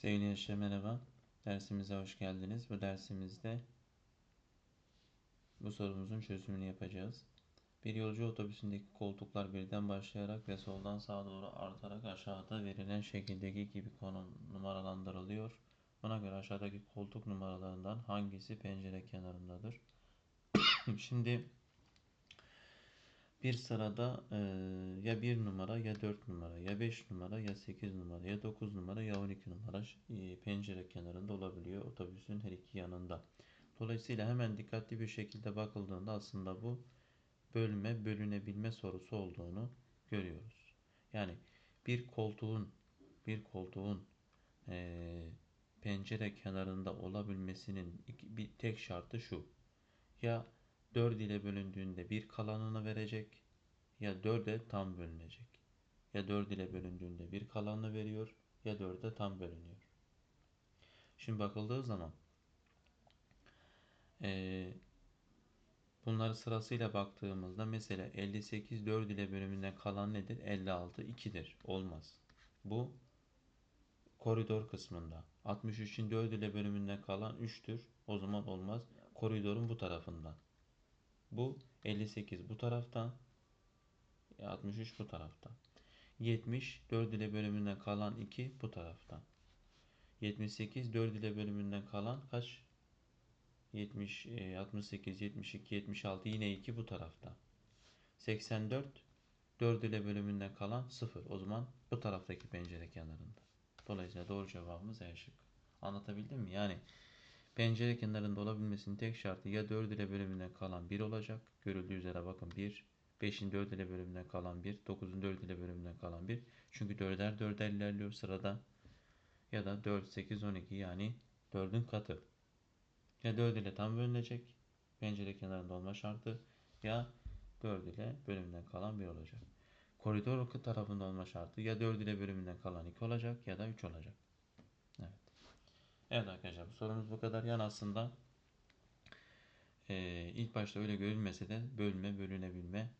Sevgili gençler merhaba. Dersimize hoş geldiniz. Bu dersimizde bu sorumuzun çözümünü yapacağız. Bir yolcu otobüsündeki koltuklar birden başlayarak ve soldan sağa doğru artarak aşağıda verilen şekildeki gibi konu numaralandırılıyor. Buna göre aşağıdaki koltuk numaralarından hangisi pencere kenarındadır? Şimdi bir sırada e, ya 1 numara ya 4 numara ya 5 numara ya 8 numara ya 9 numara ya 12 numara e, pencere kenarında olabiliyor otobüsün her iki yanında. Dolayısıyla hemen dikkatli bir şekilde bakıldığında aslında bu bölme bölünebilme sorusu olduğunu görüyoruz. Yani bir koltuğun bir koltuğun e, pencere kenarında olabilmesinin iki, bir tek şartı şu. Ya 4 ile bölündüğünde bir kalanını verecek ya 4'e tam bölünecek. Ya 4 ile bölündüğünde bir kalanını veriyor ya 4'e tam bölünüyor. Şimdi bakıldığı zaman e, bunları sırasıyla baktığımızda mesela 58 4 ile bölümünden kalan nedir? 56 2'dir. Olmaz. Bu koridor kısmında. 63'ün 4 ile bölümünden kalan 3'tür. O zaman olmaz. Koridorun bu tarafından. Bu 58 bu tarafta. 63 bu tarafta. 70 4 ile bölümünden kalan 2 bu tarafta. 78 4 ile bölümünden kalan kaç? 70 68 72 76 yine 2 bu tarafta. 84 4 ile bölümünden kalan 0. O zaman bu taraftaki pencere kenarında. Dolayısıyla doğru cevabımız E şıkkı. Anlatabildim mi? Yani Pencere kenarında olabilmesinin tek şartı ya 4 ile bölümünden kalan 1 olacak. Görüldüğü üzere bakın 1. 5'in 4 ile bölümünden kalan 1. 9'un 4 ile bölümünden kalan 1. Çünkü 4'er 4'er ilerliyor sırada. Ya da 4, 8, 12 yani 4'ün katı. Ya 4 ile tam bölünecek. Pencere kenarında olma şartı. Ya 4 ile bölümünden kalan 1 olacak. Koridor tarafında olma şartı ya 4 ile bölümünden kalan 2 olacak ya da 3 olacak. Evet. Arkadaşlar bu sorumuz bu kadar. Yani aslında e, ilk başta öyle görülmese de bölme bölünebilme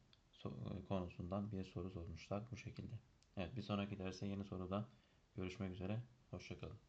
konusundan bir soru sormuşlar bu şekilde. Evet bir sonraki derste yeni soruda görüşmek üzere. Hoşçakalın.